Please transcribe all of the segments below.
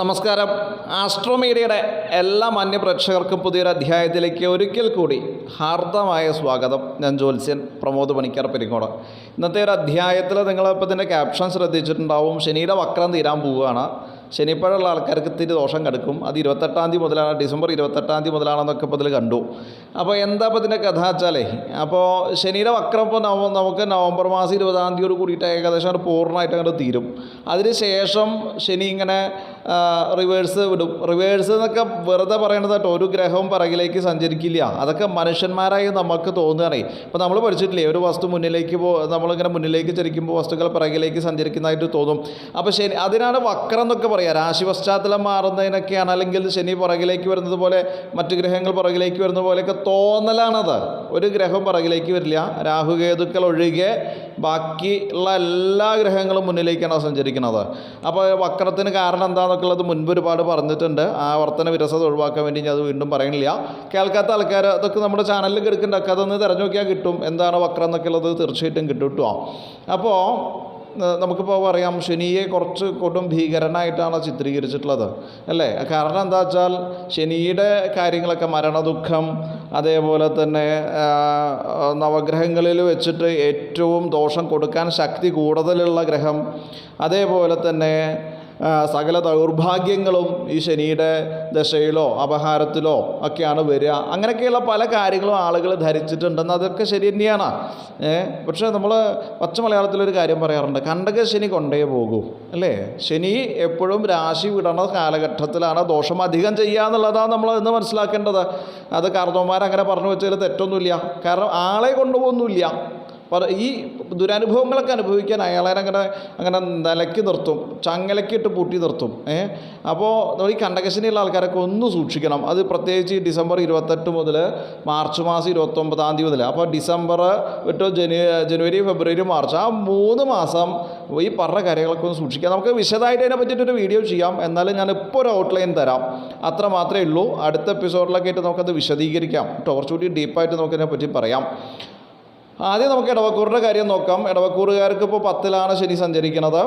നമസ്കാരം. ആസ്ട്രോമീഡിയയുടെ എല്ലാ മാന്യ പ്രേക്ഷകർക്കും പുതിയൊരു അധ്യായത്തിലേക്ക് ഒരിക്കൽ കൂടി ഹാർദമായ സ്വാഗതം. ഞാൻ ജ്യോത്സ്യൻ പ്രമോദ് പണിക്കർ പെരിങ്ങോട്. ഇന്നത്തെ ഒരു അധ്യായത്തിൽ നിങ്ങളിപ്പോൾ ഇതിന്റെ ക്യാപ്ഷൻ ശ്രദ്ധിച്ചിട്ടുണ്ടാവും. ശനിയുടെ വക്രം തീരാൻ പോവുകയാണ്. ശനിപ്പഴുള്ള ആൾക്കാർക്ക് ഇത്തിരി ദോഷം കിടക്കും. അത് ഇരുപത്തെട്ടാം തീയതി മുതലാണ്. ഡിസംബർ ഇരുപത്തെട്ടാം തീയതി മുതലാണെന്നൊക്കെ ഇപ്പോൾ ഇതിൽ കണ്ടു. അപ്പോൾ എന്താ ഇപ്പോൾ ഇതിന്റെ കഥ വെച്ചാലേ അപ്പോൾ ശനിയുടെ വക്രം ഇപ്പോൾ നവ നമുക്ക് നവംബർ മാസം ഇരുപതാം തീയതിയോട് കൂടിയിട്ട് ഏകദേശം പൂർണമായിട്ട് അങ്ങോട്ട് തീരും. അതിന് ശേഷം ശനി ഇങ്ങനെ റിവേഴ്സ് വിടും. റിവേഴ്സ് എന്നൊക്കെ വെറുതെ പറയണത് കേട്ടോ ഒരു ഗ്രഹവും പിറകിലേക്ക് സഞ്ചരിക്കില്ല. അതൊക്കെ മനുഷ്യന്മാരായി നമുക്ക് തോന്നുകയാണ്. ഇപ്പോൾ നമ്മൾ പഠിച്ചിട്ടില്ലേ ഒരു വസ്തു മുന്നിലേക്ക് പോ നമ്മളിങ്ങനെ മുന്നിലേക്ക് ചരിക്കുമ്പോൾ വസ്തുക്കൾ പിറകിലേക്ക് സഞ്ചരിക്കുന്നതായിട്ട് തോന്നും. അപ്പോൾ ശനി അതിനാണ് വക്രം എന്നൊക്കെ പറയുക രാശി പശ്ചാത്തലം മാറുന്നതിനൊക്കെയാണ് അല്ലെങ്കിൽ ശനി പുറകിലേക്ക് വരുന്നത് പോലെ മറ്റു ഗ്രഹങ്ങൾ പുറകിലേക്ക് വരുന്ന പോലെയൊക്കെ തോന്നലാണത്. ഒരു ഗ്രഹം പുറകിലേക്ക് വരില്ല. രാഹുകേതുക്കൾ ഒഴികെ ബാക്കിയുള്ള എല്ലാ ഗ്രഹങ്ങളും മുന്നിലേക്കാണ് സഞ്ചരിക്കുന്നത്. അപ്പോൾ വക്രത്തിന് കാരണം എന്താണെന്നൊക്കെ ഉള്ളത് മുൻപ് ഒരുപാട് പറഞ്ഞിട്ടുണ്ട്. ആവർത്തന വർത്തന വിരസത ഒഴിവാക്കാൻ വേണ്ടി ഞാൻ അത് വീണ്ടും പറയുന്നില്ല. കേൾക്കാത്ത ആൾക്കാർ അതൊക്കെ നമ്മുടെ ചാനലിൽ കിടക്കുന്നുണ്ട് അതൊന്ന് തിരഞ്ഞു നോക്കിയാൽ കിട്ടും. എന്താണ് വക്രം എന്നൊക്കെ ഉള്ളത് തീർച്ചയായിട്ടും കിട്ടും കേട്ടോ അപ്പോൾ നമുക്കിപ്പോൾ പറയാം ശനിയെ കുറച്ച് കൊടും ഭീകരനായിട്ടാണ് ചിത്രീകരിച്ചിട്ടുള്ളത് അല്ലേ? കാരണം എന്താ വെച്ചാൽ ശനിയുടെ കാര്യങ്ങളൊക്കെ മരണദുഃഖം അതേപോലെ തന്നെ നവഗ്രഹങ്ങളിൽ വെച്ചിട്ട് ഏറ്റവും ദോഷം കൊടുക്കാൻ ശക്തി കൂടുതലുള്ള ഗ്രഹം അതേപോലെ തന്നെ സകല ദൗർഭാഗ്യങ്ങളും ഈ ശനിയുടെ ദശയിലോ അപഹാരത്തിലോ ഒക്കെയാണ് വരിക. അങ്ങനെയൊക്കെയുള്ള പല കാര്യങ്ങളും ആളുകൾ ധരിച്ചിട്ടുണ്ടെന്ന് അതൊക്കെ ശരി തന്നെയാണ്. പക്ഷേ നമ്മൾ പച്ച മലയാളത്തിലൊരു കാര്യം പറയാറുണ്ട്. കണ്ടക ശനി കൊണ്ടേ പോകൂ അല്ലേ? ശനി എപ്പോഴും രാശി വിടണ കാലഘട്ടത്തിലാണ് ദോഷം അധികം ചെയ്യുക എന്നുള്ളതാണ് നമ്മൾ ഇന്ന് മനസ്സിലാക്കേണ്ടത്. അത് കാർന്നവന്മാർ അങ്ങനെ പറഞ്ഞു വെച്ചാൽ തെറ്റൊന്നുമില്ല. കാരണം ആളെ കൊണ്ടുപോകുന്നില്ല പറ ഈ ദുരനുഭവങ്ങളൊക്കെ അനുഭവിക്കാൻ അയാളെ അങ്ങനെ അങ്ങനെ നിലയ്ക്ക് നിർത്തും ചങ്ങലക്കിട്ട് പൂട്ടി നിർത്തും ഏ? അപ്പോൾ നമ്മൾ ഈ കണ്ടകശനിയുള്ള ആൾക്കാരൊക്കെ ഒന്ന് സൂക്ഷിക്കണം. അത് പ്രത്യേകിച്ച് ഡിസംബർ ഇരുപത്തെട്ട് മുതൽ മാർച്ച് മാസം ഇരുപത്തൊമ്പതാം തീയതി മുതൽ അപ്പോൾ ഡിസംബർ വിട്ടോ ജനു ജനുവരി ഫെബ്രുവരി മാർച്ച് ആ മൂന്ന് മാസം ഈ പറഞ്ഞ കാര്യങ്ങളൊക്കെ ഒന്ന് സൂക്ഷിക്കാം നമുക്ക് വിശദമായിട്ട് അതിനെ പറ്റിയിട്ടൊരു വീഡിയോ ചെയ്യാം. എന്നാലും ഞാൻ ഇപ്പോൾ ഒരു ഔട്ട്ലൈൻ തരാം. അത്ര മാത്രമേ ഉള്ളൂ. അടുത്ത എപ്പിസോഡിലൊക്കെ ആയിട്ട് നമുക്കത് വിശദീകരിക്കാം. കുറച്ചുകൂടി ഡീപ്പായിട്ട് നമുക്കതിനെ പറ്റി പറയാം. ആദ്യം നമുക്ക് ഇടവക്കൂറിന്റെ കാര്യം നോക്കാം. ഇടവക്കൂറുകാർക്ക് ഇപ്പോൾ പത്തിലാണ് ശനി സഞ്ചരിക്കുന്നത്.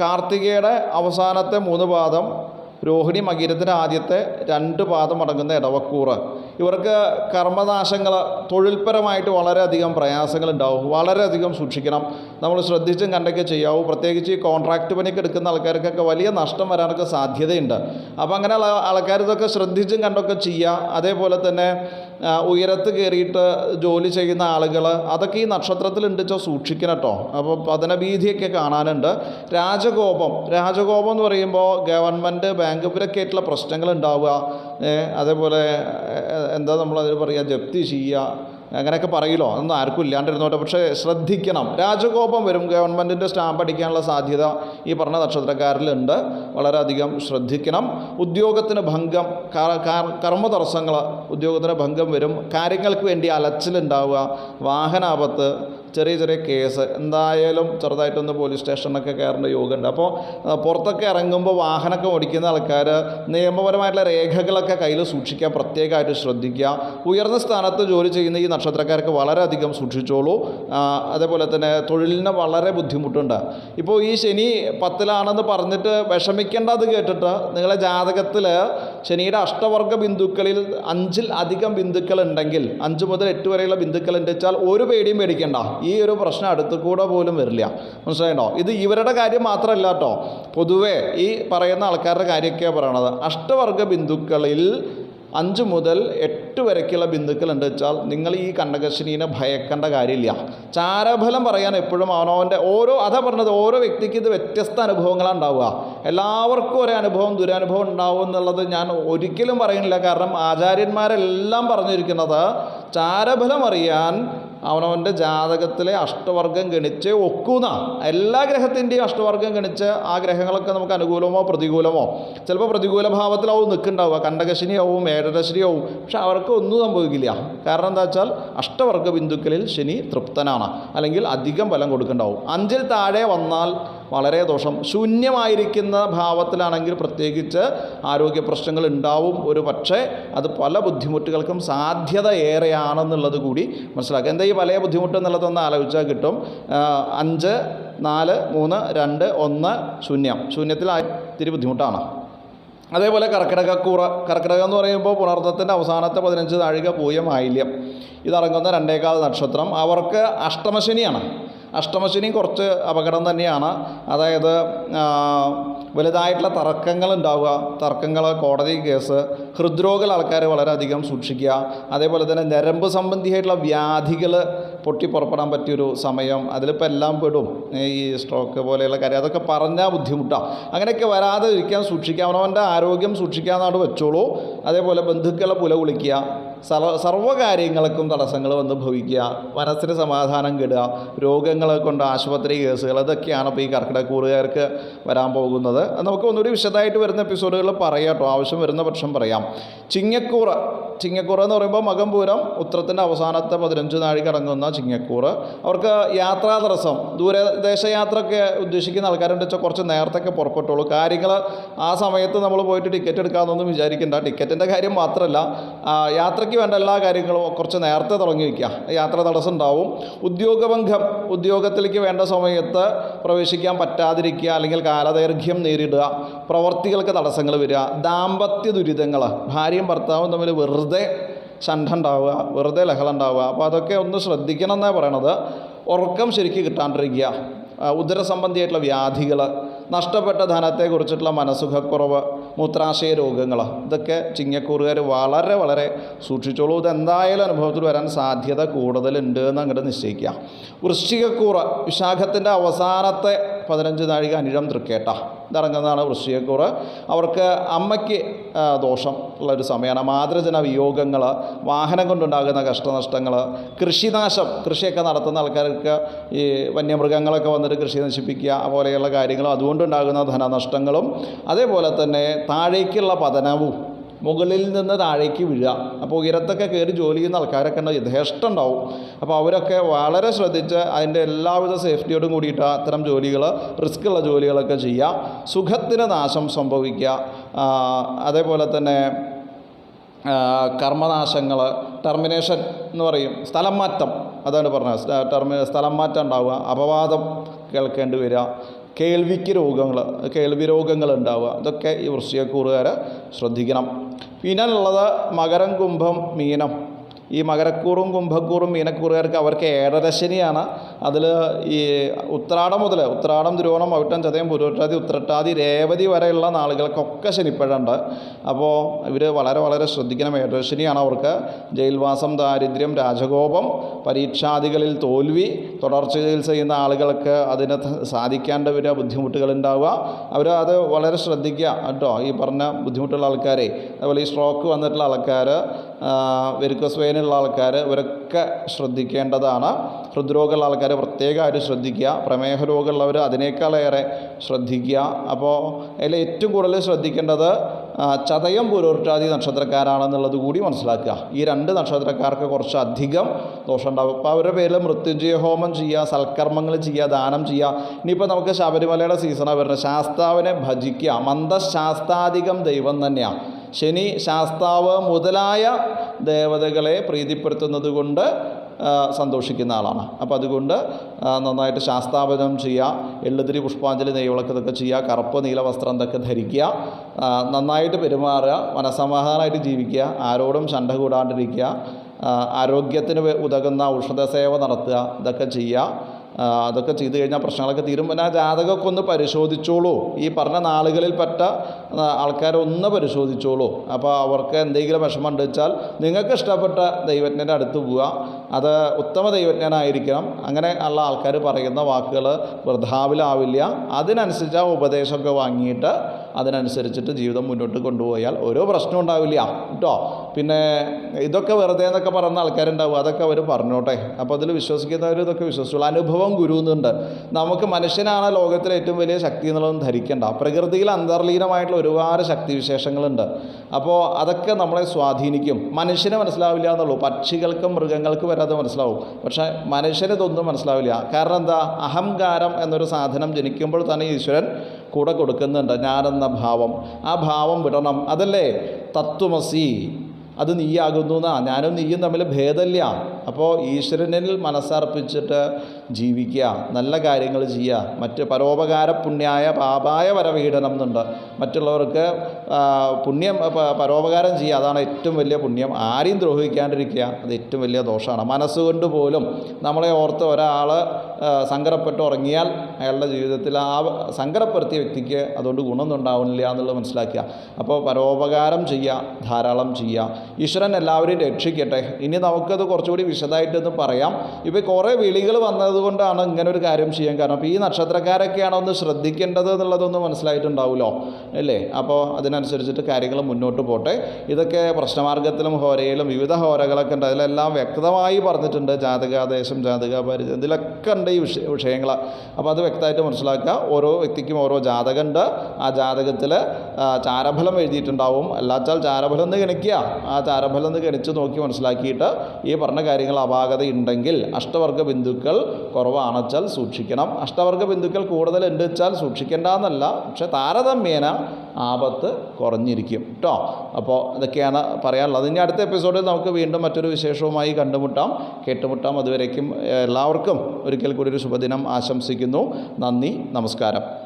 കാർത്തികയുടെ അവസാനത്തെ മൂന്ന് പാദം രോഹിണി മകീരത്തിന്റെ ആദ്യത്തെ രണ്ട് പാദം അടങ്ങുന്ന ഇടവക്കൂറ് ഇവർക്ക് കർമ്മനാശങ്ങൾ തൊഴിൽപരമായിട്ട് വളരെയധികം പ്രയാസങ്ങൾ ഉണ്ടാവും വളരെയധികം സൂക്ഷിക്കണം. നമ്മൾ ശ്രദ്ധിച്ചും കണ്ടൊക്കെ ചെയ്യാവൂ. പ്രത്യേകിച്ച് ഈ കോൺട്രാക്റ്റ് പണിയൊക്കെ എടുക്കുന്ന ആൾക്കാർക്കൊക്കെ വലിയ നഷ്ടം വരാനൊക്കെ സാധ്യതയുണ്ട്. അപ്പോൾ അങ്ങനെയുള്ള ആൾക്കാർ ഇതൊക്കെ ശ്രദ്ധിച്ചും കണ്ടൊക്കെ ചെയ്യുക. അതേപോലെ തന്നെ ഉയരത്ത് കയറിയിട്ട് ജോലി ചെയ്യുന്ന ആളുകൾ അതൊക്കെ ഈ നക്ഷത്രത്തിൽ ഉണ്ടിച്ചോ സൂക്ഷിക്കണം കേട്ടോ അപ്പോൾ പതനഭീതിയൊക്കെ കാണാനുണ്ട്. രാജകോപം. രാജകോപം എന്ന് പറയുമ്പോൾ ഗവൺമെന്റ് ബാങ്ക് ഇവരൊക്കെ ആയിട്ടുള്ള പ്രശ്നങ്ങൾ ഉണ്ടാവുക. അതേപോലെ എന്താ നമ്മളതിന് പറയുക ജപ്തി ചെയ്യുക. അങ്ങനെയൊക്കെ പറയില്ലോ. അതൊന്നും ആർക്കും ഇല്ലാണ്ടിരുന്നോട്ടെ. പക്ഷേ ശ്രദ്ധിക്കണം. രാജകോപം വരും. ഗവൺമെന്റിന്റെ സ്റ്റാമ്പ് അടിക്കാനുള്ള സാധ്യത ഈ പറഞ്ഞ നക്ഷത്രക്കാരിലുണ്ട്. വളരെയധികം ശ്രദ്ധിക്കണം. ഉദ്യോഗത്തിന് ഭംഗം കർമ്മ തടസ്സങ്ങൾ ഉദ്യോഗത്തിന് ഭംഗം വരും. കാര്യങ്ങൾക്ക് വേണ്ടി അലച്ചിലുണ്ടാവുക. വാഹനാപത്ത് ചെറിയ ചെറിയ കേസ് എന്തായാലും ചെറുതായിട്ടൊന്ന് പോലീസ് സ്റ്റേഷനിലൊക്കെ കയറേണ്ട യോഗമുണ്ട് അപ്പോൾ പുറത്തൊക്കെ ഇറങ്ങുമ്പോൾ വാഹനമൊക്കെ ഓടിക്കുന്ന ആൾക്കാർ നിയമപരമായിട്ടുള്ള രേഖകളൊക്കെ കയ്യിൽ സൂക്ഷിക്കാൻ പ്രത്യേകമായിട്ട് ശ്രദ്ധിക്കുക. ഉയർന്ന സ്ഥാനത്ത് ജോലി ചെയ്യുന്ന ഈ നക്ഷത്രക്കാർക്ക് വളരെയധികം സൂക്ഷിച്ചോളൂ. അതേപോലെ തന്നെ തൊഴിലിന് വളരെ ബുദ്ധിമുട്ടുണ്ട്. ഇപ്പോൾ ഈ ശനി പത്തിലാണെന്ന് പറഞ്ഞിട്ട് വിഷമിക്കേണ്ടത് കേട്ടിട്ട് നിങ്ങളെ ജാതകത്തിൽ ശനിയുടെ അഷ്ടവർഗ ബിന്ദുക്കളിൽ അഞ്ചിൽ അധികം ബിന്ദുക്കൾ ഉണ്ടെങ്കിൽ അഞ്ച് മുതൽ എട്ട് വരെയുള്ള ബിന്ദുക്കൾ ഉണ്ട് വെച്ചാൽ ഒരു പേടിയും പേടിക്കേണ്ട. ഈ ഒരു പ്രശ്നം അടുത്ത് കൂടെ പോലും വരില്ല. മനസ്സിലായിട്ടോ ഇത് ഇവരുടെ കാര്യം മാത്രമല്ല കേട്ടോ പൊതുവേ ഈ പറയുന്ന ആൾക്കാരുടെ കാര്യമൊക്കെയാണ് പറയണത്. അഷ്ടവർഗ ബിന്ദുക്കളിൽ അഞ്ച് മുതൽ എട്ട് വരയ്ക്കുള്ള ബിന്ദുക്കൾ ഉണ്ട് വെച്ചാൽ നിങ്ങൾ ഈ കണ്ടകശിനീനെ ഭയക്കേണ്ട കാര്യമില്ല. ചാരഫലം പറയാൻ എപ്പോഴും അവനവന്റെ ഓരോ അതാ പറഞ്ഞത് ഓരോ വ്യക്തിക്ക് ഇത് വ്യത്യസ്ത അനുഭവങ്ങളാണ് ഉണ്ടാവുക. എല്ലാവർക്കും ഒരേ അനുഭവം ദുരനുഭവം ഉണ്ടാവും എന്നുള്ളത് ഞാൻ ഒരിക്കലും പറയുന്നില്ല. കാരണം ആചാര്യന്മാരെല്ലാം പറഞ്ഞിരിക്കുന്നത് ചാരഫലം അറിയാൻ അവനവന്റെ ജാതകത്തിലെ അഷ്ടവർഗം ഗണിച്ച് ഒക്കുന്ന. എല്ലാ ഗ്രഹത്തിന്റെയും അഷ്ടവർഗം ഗണിച്ച് ആ ഗ്രഹങ്ങളൊക്കെ നമുക്ക് അനുകൂലമോ പ്രതികൂലമോ? ചിലപ്പോൾ പ്രതികൂല ഭാവത്തിലാവും നിൽക്കുന്നുണ്ടാവുക. കണ്ടകശനിയാവും ഏഴരശനിയാവും. പക്ഷെ അവർക്ക് ഒന്നും സംഭവിക്കില്ല. കാരണം എന്താ വെച്ചാൽ അഷ്ടവർഗ ബിന്ദുക്കളിൽ ശനി തൃപ്തനാണ്. അല്ലെങ്കിൽ അധികം ബലം കൊടുക്കുന്നുണ്ടാവും. അഞ്ചിൽ താഴെ വന്നാൽ വളരെ ദോഷം. ശൂന്യമായിരിക്കുന്ന ഭാവത്തിലാണെങ്കിൽ പ്രത്യേകിച്ച് ആരോഗ്യ പ്രശ്നങ്ങൾ ഉണ്ടാവും ഒരു പക്ഷേ അത് പല ബുദ്ധിമുട്ടുകൾക്കും സാധ്യത ഏറെയാണെന്നുള്ളത് കൂടി മനസ്സിലാക്കുക. എന്താ ഈ പല ബുദ്ധിമുട്ട് എന്നുള്ളതൊന്ന് ആലോചിച്ചാൽ കിട്ടും. അഞ്ച് നാല് മൂന്ന് രണ്ട് ഒന്ന് ശൂന്യം. ശൂന്യത്തിൽ ഒത്തിരി ബുദ്ധിമുട്ടാണ്. അതേപോലെ കർക്കിടകക്കൂറ കർക്കിടകം എന്ന് പറയുമ്പോൾ പുണർത്തത്തിന്റെ അവസാനത്തെ പതിനഞ്ച് നാഴിക പൂയം ആയില്യം. ഇതടങ്ങുന്ന രണ്ടേകാൽ നക്ഷത്രം. അവർക്ക് അഷ്ടമശനിയാണ്. അഷ്ടമശനി കുറച്ച് അപകടം തന്നെയാണ്. അതായത് വലുതായിട്ടുള്ള തർക്കങ്ങൾ ഉണ്ടാവുക തർക്കങ്ങൾ കോടതി കേസ് ഹൃദ്രോഗ ആൾക്കാർ വളരെയധികം സൂക്ഷിക്കുക. അതേപോലെ തന്നെ ഞരമ്പ് സംബന്ധിയായിട്ടുള്ള വ്യാധികൾ പൊട്ടിപ്പുറപ്പെടാൻ പറ്റിയൊരു സമയം. അതിലിപ്പോൾ എല്ലാം പെടും. ഈ സ്ട്രോക്ക് പോലെയുള്ള കാര്യം. അതൊക്കെ പറഞ്ഞാൽ ബുദ്ധിമുട്ടാണ് അങ്ങനെയൊക്കെ വരാതെ ഇരിക്കാൻ സൂക്ഷിക്കുക. അവനവന്റെ ആരോഗ്യം സൂക്ഷിക്കാമെന്നാണ് വെച്ചോളൂ. അതേപോലെ ബന്ധുക്കളെ പുല കുളിക്കുക. സർവ സർവകാര്യങ്ങൾക്കും തടസ്സങ്ങൾ വന്ന് ഭവിക്കുക മനസ്സിന് സമാധാനം കെടുക രോഗങ്ങളെ കൊണ്ട് ആശുപത്രി കേസുകൾ ഇതൊക്കെയാണ് ഇപ്പോൾ ഈ കർക്കിടക്കൂറുകാർക്ക് വരാൻ പോകുന്നത്. നമുക്ക് ഒന്നുകൂടി വിശദമായിട്ട് വരുന്ന എപ്പിസോഡുകളിൽ പറയാം കേട്ടോ. ആവശ്യം വരുന്ന പക്ഷം പറയാം. ചിങ്ങക്കൂറ്. ചിങ്ങക്കൂറ് എന്ന് പറയുമ്പോൾ മകംപൂരം ഉത്രത്തിന്റെ അവസാനത്തെ പതിനഞ്ച് നാഴിക അടങ്ങുന്ന ചിങ്ങക്കൂറ്. അവർക്ക് യാത്രാ തടസ്സം ദൂരദേശയാത്രയൊക്കെ ഉദ്ദേശിക്കുന്ന ആൾക്കാരുണ്ട് വെച്ചാൽ കുറച്ച് നേരത്തൊക്കെ പുറപ്പെട്ടുള്ളൂ. കാര്യങ്ങൾ ആ സമയത്ത് നമ്മൾ പോയിട്ട് ടിക്കറ്റ് എടുക്കാമെന്നൊന്നും വിചാരിക്കേണ്ട. ടിക്കറ്റിന്റെ കാര്യം മാത്രമല്ല ആ, യാത്രയ്ക്ക് വേണ്ട എല്ലാ കാര്യങ്ങളും കുറച്ച് നേരത്തെ തുടങ്ങി വയ്ക്കുക. യാത്ര തടസ്സം ഉണ്ടാവും. ഉദ്യോഗഭംഗം ഉദ്യോഗത്തിലേക്ക് വേണ്ട സമയത്ത് പ്രവേശിക്കാൻ പറ്റാതിരിക്കുക അല്ലെങ്കിൽ കാലദൈർഘ്യം നേരിടുക പ്രവർത്തികൾക്ക് തടസ്സങ്ങൾ വരിക ദാമ്പത്യ ദുരിതങ്ങൾ ഭാര്യയും ഭർത്താവും തമ്മിൽ വെറുതെ ശണ്ഠ ഉണ്ടാവുക വെറുതെ ലഹള ഉണ്ടാവുക. അപ്പോൾ അതൊക്കെ ഒന്ന് ശ്രദ്ധിക്കണം എന്നാണ് പറയണത്. ഉറക്കം ശരിക്ക് കിട്ടാണ്ടിരിക്കുക. ഉദരസംബന്ധിയായിട്ടുള്ള വ്യാധികൾ നഷ്ടപ്പെട്ട ധനത്തെക്കുറിച്ചിട്ടുള്ള മനസ്സുഖക്കുറവ് മൂത്രാശയ രോഗങ്ങൾ ഇതൊക്കെ ചിങ്ങക്കൂറുകാർ വളരെ വളരെ സൂക്ഷിച്ചോളൂ. ഇതെന്തായാലും അനുഭവത്തിൽ വരാൻ സാധ്യത കൂടുതലുണ്ട് എന്ന് അങ്ങോട്ട് നിശ്ചയിക്കുക. വൃശ്ചികക്കൂറ് വിശാഖത്തിന്റെ അവസാനത്തെ പതിനഞ്ച് നാഴിക അനിഴം തൃക്കേട്ട. ഇതിറങ്ങുന്നതാണ് വൃശ്ചികക്കൂറ്. അവർക്ക് അമ്മയ്ക്ക് ദോഷം ഉള്ളൊരു സമയമാണ്. മാതൃജന വിയോഗങ്ങൾ വാഹനം കൊണ്ടുണ്ടാകുന്ന കഷ്ടനഷ്ടങ്ങൾ കൃഷിനാശം കൃഷിയൊക്കെ നടത്തുന്ന ആൾക്കാർക്ക് ഈ വന്യമൃഗങ്ങളൊക്കെ വന്നിട്ട് കൃഷി നശിപ്പിക്കുക പോലെയുള്ള കാര്യങ്ങളും അതുകൊണ്ടുണ്ടാകുന്ന ധനനഷ്ടങ്ങളും അതേപോലെ തന്നെ താഴേക്കുള്ള പതനവും മുകളിൽ നിന്ന് താഴേക്ക് വീഴുക. അപ്പോൾ ഉയരത്തൊക്കെ കയറി ജോലി ചെയ്യുന്ന ആൾക്കാരൊക്കെ ഉണ്ടാവും യഥേഷ്ടം ഉണ്ടാവും. അപ്പോൾ അവരൊക്കെ വളരെ ശ്രദ്ധിച്ച് അതിന്റെ എല്ലാവിധ സേഫ്റ്റിയോടും കൂടിയിട്ട് അത്തരം ജോലികൾ റിസ്ക് ഉള്ള ജോലികളൊക്കെ ചെയ്യുക. സുഖത്തിന് നാശം സംഭവിക്കുക. അതേപോലെ തന്നെ കർമ്മനാശങ്ങൾ ടെർമിനേഷൻ എന്ന് പറയും. സ്ഥലം മാറ്റം. അതാണ് പറഞ്ഞത്. ടെർമി സ്ഥലം മാറ്റം ഉണ്ടാവുക. അപവാദം കേൾക്കേണ്ടി വരിക. കേൾവിക്ക് രോഗങ്ങൾ കേൾവി രോഗങ്ങൾ ഉണ്ടാവുക. ഇതൊക്കെ ഈ വൃശ്ചികക്കൂറുകാർ ശ്രദ്ധിക്കണം. പിന്നെ ഉള്ളത് മകരം കുംഭം മീനം ഈ മകരക്കൂറും കുംഭക്കൂറും മീനക്കൂറുകാർക്ക് അവർക്ക് ഏഴരശനിയാണ്. അതിൽ ഈ ഉത്രാടം മുതൽ ഉത്രാടം തിരുവോണം അവിട്ടം ചതയം പുരുട്ടാതി ഉത്രട്ടാതി രേവതി വരെയുള്ള നാളുകൾക്കൊക്കെ ശനിപ്പഴുണ്ട്. അപ്പോൾ ഇവർ വളരെ വളരെ ശ്രദ്ധിക്കണം. ഏഴരശനിയാണ് അവർക്ക്. ജയിൽവാസം ദാരിദ്ര്യം രാജകോപം പരീക്ഷാദികളിൽ തോൽവി തുടർച്ച ചികിത്സ ചെയ്യുന്ന ആളുകൾക്ക് അതിന് സാധിക്കേണ്ട വരിക ബുദ്ധിമുട്ടുകളുണ്ടാവുക. അവർ അത് വളരെ ശ്രദ്ധിക്കുക കേട്ടോ. ഈ പറഞ്ഞ ബുദ്ധിമുട്ടുള്ള ആൾക്കാരെ. അതുപോലെ ഈ സ്ട്രോക്ക് വന്നിട്ടുള്ള ആൾക്കാർ വെരിക്കോസ് വെയിനുള്ള ആൾക്കാർ ഇവരൊക്കെ ശ്രദ്ധിക്കേണ്ടതാണ്. ഹൃദ്രോഗമുള്ള ആൾക്കാർ പ്രത്യേകമായിട്ട് ശ്രദ്ധിക്കുക. പ്രമേഹ രോഗമുള്ളവർ അതിനേക്കാളേറെ ശ്രദ്ധിക്കുക. അപ്പോൾ അതിൽ ഏറ്റവും കൂടുതൽ ശ്രദ്ധിക്കേണ്ടത് ചതയം പുരോറ്റാതി നക്ഷത്രക്കാരാണെന്നുള്ളത് കൂടി മനസ്സിലാക്കുക. ഈ രണ്ട് നക്ഷത്രക്കാർക്ക് കുറച്ച് അധികം ഉണ്ടാവും അപ്പോൾ അവരുടെ പേരിൽ മൃത്യുഞ്ജയ ഹോമം ചെയ്യുക സൽക്കർമ്മങ്ങൾ ചെയ്യുക ദാനം ചെയ്യുക. ഇനിയിപ്പോൾ നമുക്ക് ശബരിമലയുടെ സീസണാണ് വരുന്നത്. ശാസ്താവിനെ ഭജിക്കുക. മന്ദശാസ്താധികം ദൈവം തന്നെയാണ് ശനി ശാസ്താവ് മുതലായ ദേവതകളെ പ്രീതിപ്പെടുത്തുന്നത് കൊണ്ട് സന്തോഷിക്കുന്ന ആളാണ്. അപ്പോൾ അതുകൊണ്ട് നന്നായിട്ട് ശാസ്താപനം ചെയ്യുക എള്ളുതിരി പുഷ്പാഞ്ജലി നെയ്വിളക്കതൊക്കെ ചെയ്യുക കറുപ്പ് നീല വസ്ത്രം ഇതൊക്കെ ധരിക്കുക നന്നായിട്ട് പെരുമാറുക മനസമാധാനമായിട്ട് ജീവിക്കുക ആരോടും ശണ്ട കൂടാണ്ടിരിക്കുക ആരോഗ്യത്തിന് ഉതകുന്ന ഔഷധ സേവ നടത്തുക ഇതൊക്കെ ചെയ്യുക അതൊക്കെ ചെയ്തു കഴിഞ്ഞാൽ പ്രശ്നങ്ങളൊക്കെ തീരും. പിന്നെ ആ ജാതകമൊക്കെ ഒന്ന് പരിശോധിച്ചോളൂ. ഈ പറഞ്ഞ നാളുകളിൽപ്പെട്ട പെട്ട ആൾക്കാരെ ഒന്ന് പരിശോധിച്ചോളൂ. അപ്പോൾ അവർക്ക് എന്തെങ്കിലും വിഷമം ഉണ്ട് വെച്ചാൽ നിങ്ങൾക്ക് ഇഷ്ടപ്പെട്ട ദൈവജ്ഞന്റെ അടുത്ത് പോവുക. അത് ഉത്തമ ദൈവജ്ഞനായിരിക്കണം. അങ്ങനെ ഉള്ള ആൾക്കാർ പറയുന്ന വാക്കുകൾ വൃദ്ധാവിലാവില്ല അതിനനുസരിച്ച് ആ ഉപദേശമൊക്കെ വാങ്ങിയിട്ട് അതിനനുസരിച്ചിട്ട് ജീവിതം മുന്നോട്ട് കൊണ്ടുപോയാൽ ഓരോ പ്രശ്നം ഉണ്ടാവില്ല. കേട്ടോ പിന്നെ ഇതൊക്കെ വെറുതെ എന്നൊക്കെ പറയുന്ന ആൾക്കാരുണ്ടാവും. അതൊക്കെ അവർ പറഞ്ഞോട്ടെ. അപ്പോൾ അതിൽ വിശ്വസിക്കുന്നവർ ഇതൊക്കെ വിശ്വസിച്ചുള്ളൂ അനുഭവം ഗുരു എന്നുണ്ട് നമുക്ക് മനുഷ്യനാണ് ലോകത്തിലെ ഏറ്റവും വലിയ ശക്തി എന്നുള്ളതൊന്നും ധരിക്കേണ്ട. പ്രകൃതിയിൽ അന്തർലീനമായിട്ടുള്ള ഒരുപാട് ശക്തിവിശേഷങ്ങളുണ്ട്. അപ്പോൾ അതൊക്കെ നമ്മളെ സ്വാധീനിക്കും. മനുഷ്യനെ മനസ്സിലാവില്ല എന്നുള്ളൂ. പക്ഷികൾക്കും മൃഗങ്ങൾക്കും വരെ അത് മനസ്സിലാവും. പക്ഷേ മനുഷ്യനെ ഇതൊന്നും മനസ്സിലാവില്ല. കാരണം എന്താ? അഹങ്കാരം എന്നൊരു സാധനം ജനിക്കുമ്പോൾ തന്നെ ഈശ്വരൻ കൂടെ കൊടുക്കുന്നുണ്ട്. ഞാനെന്ന ഭാവം. ആ ഭാവം വിടണം. അതല്ലേ? തത്വമസി. അത് നീയാകുന്നു എന്നാ. ഞാനും നീയും തമ്മിൽ ഭേദമില്ല. അപ്പോൾ ഈശ്വരനിൽ മനസ്സർപ്പിച്ചിട്ട് ജീവിക്കുക നല്ല കാര്യങ്ങൾ ചെയ്യുക മറ്റ് പരോപകാര പുണ്യായ പാപായ പരപീഡനം എന്നുണ്ട്. മറ്റുള്ളവർക്ക് പുണ്യം പരോപകാരം ചെയ്യുക അതാണ് ഏറ്റവും വലിയ പുണ്യം. ആരെയും ദ്രോഹിക്കാണ്ടിരിക്കുക അത് ഏറ്റവും വലിയ ദോഷമാണ്. മനസ്സുകൊണ്ട് പോലും നമ്മളെ ഓർത്ത് ഒരാൾ സങ്കടപ്പെട്ട് ഉറങ്ങിയാൽ അയാളുടെ ജീവിതത്തിൽ ആ സങ്കടപ്പെടുത്തിയ വ്യക്തിക്ക് അതുകൊണ്ട് ഗുണമൊന്നും ഉണ്ടാവുന്നില്ല എന്നുള്ളത് മനസ്സിലാക്കുക. അപ്പോൾ പരോപകാരം ചെയ്യുക ധാരാളം ചെയ്യുക. ഈശ്വരൻ എല്ലാവരെയും രക്ഷിക്കട്ടെ. ഇനി നമുക്കത് കുറച്ചുകൂടി വിശദമായിട്ടൊന്ന് പറയാം. ഇപ്പോൾ കുറേ വിളികൾ വന്നതുകൊണ്ടാണ് ഇങ്ങനെ ഒരു കാര്യം ചെയ്യാൻ കാരണം. അപ്പോൾ ഈ നക്ഷത്രക്കാരൊക്കെയാണ് ഒന്ന് ശ്രദ്ധിക്കേണ്ടത് എന്നുള്ളതൊന്ന് മനസ്സിലായിട്ടുണ്ടാവുമല്ലോ അല്ലേ? അപ്പോൾ അതിനനുസരിച്ചിട്ട് കാര്യങ്ങൾ മുന്നോട്ട് പോട്ടെ. ഇതൊക്കെ പ്രശ്നമാർഗത്തിലും ഹോരയിലും വിവിധ ഹോരകളൊക്കെ ഉണ്ട്. അതിലെല്ലാം വ്യക്തമായി പറഞ്ഞിട്ടുണ്ട്. ജാതകാദേശം ജാതക പരിചയം ഇതിലൊക്കെ ഉണ്ട് ഈ വിഷയ വിഷയങ്ങൾ. അപ്പോൾ അത് വ്യക്തമായിട്ട് മനസ്സിലാക്കുക. ഓരോ വ്യക്തിക്കും ഓരോ ജാതകമുണ്ട്. ആ ജാതകത്തിൽ ചാരഫലം എഴുതിയിട്ടുണ്ടാവും. അല്ലാച്ചാൽ ചാരഫലം എന്ന് ഗണിക്കുക. ആ ചാരഫലം എന്ന് ഗണിച്ച് നോക്കി മനസ്സിലാക്കിയിട്ട് ഈ പറഞ്ഞ കാര്യങ്ങൾ അപാകത ഉണ്ടെങ്കിൽ അഷ്ടവർഗ ബിന്ദുക്കൾ കുറവാണെച്ചാൽ സൂക്ഷിക്കണം. അഷ്ടവർഗ ബിന്ദുക്കൾ കൂടുതൽ ഉണ്ട് വെച്ചാൽ സൂക്ഷിക്കേണ്ട എന്നല്ല പക്ഷേ താരതമ്യേന ആപത്ത് കുറഞ്ഞിരിക്കും. കേട്ടോ അപ്പോൾ ഇതൊക്കെയാണ് പറയാനുള്ളത്. ഇനി അടുത്ത എപ്പിസോഡിൽ നമുക്ക് വീണ്ടും മറ്റൊരു വിശേഷവുമായി കണ്ടുമുട്ടാം. കേട്ടുമുട്ടാം. അതുവരേക്കും എല്ലാവർക്കും ഒരിക്കൽ കൂടി ഒരു ശുഭദിനം ആശംസിക്കുന്നു. നന്ദി. നമസ്കാരം.